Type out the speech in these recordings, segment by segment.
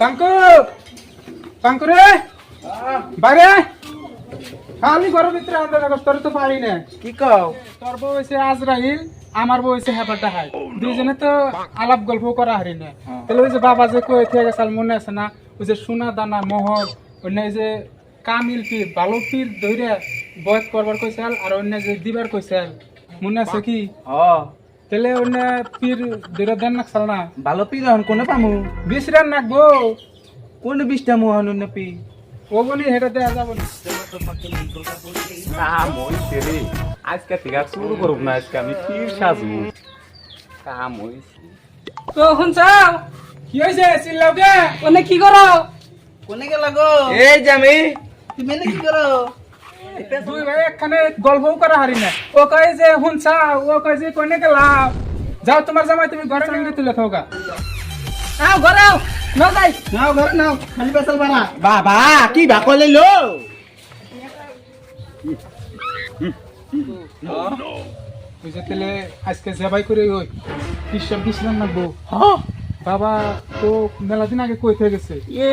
পাঙ্কু পাঙ্কু রে। বাইরে। খালি ঘরের ভিতরে আন্দাজ রাখস তোর তো পারি না। কি কও? তোর বউ হয়েছে আজরাইল আমার বউ হয়েছে হেপাটা হাই। দুইজনে তো আলাপ গল্প করা হারি না। তাহলে ওই যে বাবা যে কয়ে থেকে গেছাল মনে আছে না? ওই যে সোনা দানা মোহর অন্য যে কামিল পীর ভালো পীর ধরে বয়স করবার কইছাল আর অন্য যে দিবার কইছাল মনে আছে কি? ও। তাহলে অন্য পীর ধরে দেন নাকছাল না ভালো পি রহন কোনে পামু? বিশ রান নাকবো কোন বিশটা মোহন নেপি ও বলি হেঁটে দেওয়া যাব না কাম হইছে রে আজকে থেকে শুরু করব না আজকে আমি ফির সাজু কাম হইছে তো শুনছাও কি হয়েছে চিল্লাও কে মানে কি করো? কোনে গেল গো? এই জামি তুমি এনে কি করো? দুই ভাই একখানে গল্পও করা হারি না। ও কয় যে হুনছা ও কয় যে কনে যাও তোমার জামাই তুমি ঘরে তুলে থাকা আও ঘরে আও ন যাই। নাও ঘরে নাও খালি পেছাল বানা বাবা কি বুঝে আজকে জবাই করে ওই বিশ্রাম বিশ্রাম নাকবো বাবা তো মেলা দিন আগে কই থেকে গেছে। এ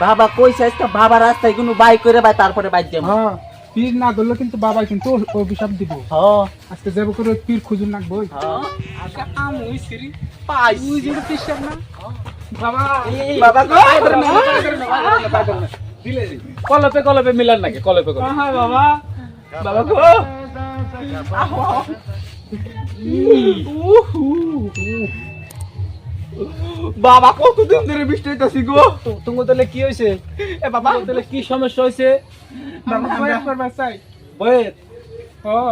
বাবা কইছে আজকে বাবা রাস্তায় কোনো বাই করে বাই তারপরে বাইর যাব হ্যাঁ। পীর না ধরলে কিন্তু বাবা কিন্তু অভিশাপ দিব হ আজকে যাব করে পীর খুঁজুন বাবা কলপে কলপে মিলার নাকি কলপে কলপে হ্যাঁ বাবা বাবা গো বাবা কতদিন ধরে বৃষ্টি হইতাছি গো? তুমি তাহলে কি হয়েছে এ বাবা। তাহলে কি সমস্যা হয়েছে বাবা বয়স করবার চাই বয়েত?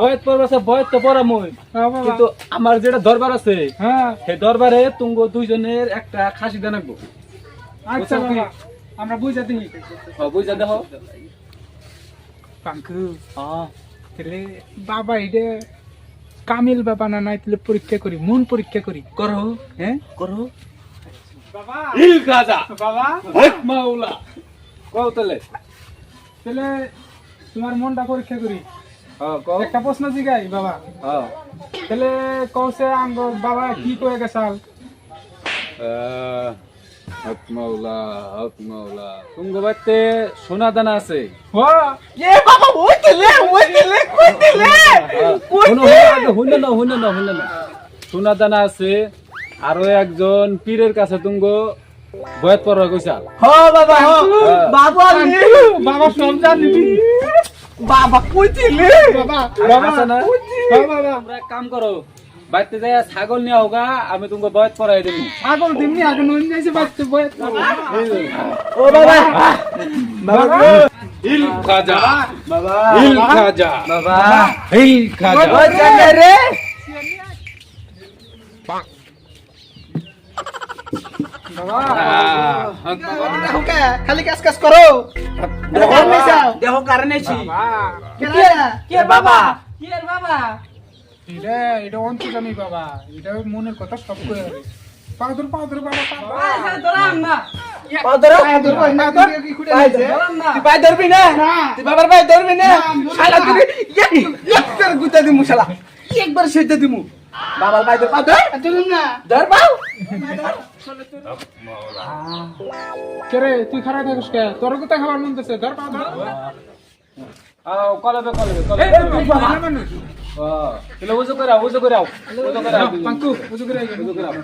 বয়েত পড়বে আছে বয়েত তো পড়া মই। হ্যাঁ কিন্তু আমার যেটা দরবার আছে হ্যাঁ। সেই দরবারে তুঙ্গ দুইজনের একটা খাসি দেনাকবো আচ্ছা? বাবা। আমরা বুঝা দিই। বুঝা দেখো। পাঙ্কু। হ্যাঁ তাহলে বাবা এটা কামিল বাবা না নাই তাহলে পরীক্ষা করি মন পরীক্ষা করি। করো। হ্যাঁ? করো। বাবা! ইল খাজা বাবা! হক মাওলা। কও তাহলে। তাহলে তোমার মনটা পরীক্ষা করি। হ্যাঁ একটা প্রশ্ন জিগাই বাবা। হ্যাঁ। তাহলে কৌছে আঙ্গ বাবা কি কয়ে গেছাল হক মাওলা হক মাওলা। তুঙ্গ বাড়িতে সোনা দানা আছে? ও! এ বাবা ওই তেলে ওই তেলে কই তেলে শুনো আগে শুনে না শুনে না শুনে না। সোনা দানা আছে আরও একজন পীরের কাছে তুঙ্গ বয়ত পড়া কইছা। হ বাবা হ বাবা বাবা সব জানি বাবা কই তেলে বাবা আছে না। বাবা। তোমরা এক কাম করো বাড়িতে যাই ছাগল নিয়ে হোগা আমি তুঙ্গ বয়ত পড়াই দেবো ছাগল দিমনি আগে নুন যাইছে বয়ে ও বাবা বাবা। ইল খাজা। বাবা। ইল খাজা। বাবা। ইল খাজা। ওই তেলে রে। খালি কাজ কাজ করো। দেখো। কারণে ছি বাবা। কে বাবা? কি বাবা? এটা এটা অন্তর্জামী বাবা। এটা মনের কথা সব বাবা আচ্ছা তোরাম ধরবি না তুই বাবার পাই ধরবি না? শালা তুই একবার গুতা দিমু শালা। একবার সেটা দিমু। বাবার পাই ধর পাদর ধরুন না। ধর পাও। কে তুই খারাপ থাকিস কে? তোর কোথায় খাবার মন দিছে ধর আও কলবে কলবে কলবে উজু করে আও করে আও। উজু করে আও। পাঙ্কু বুঝু করে আইগা। উজু করে আও।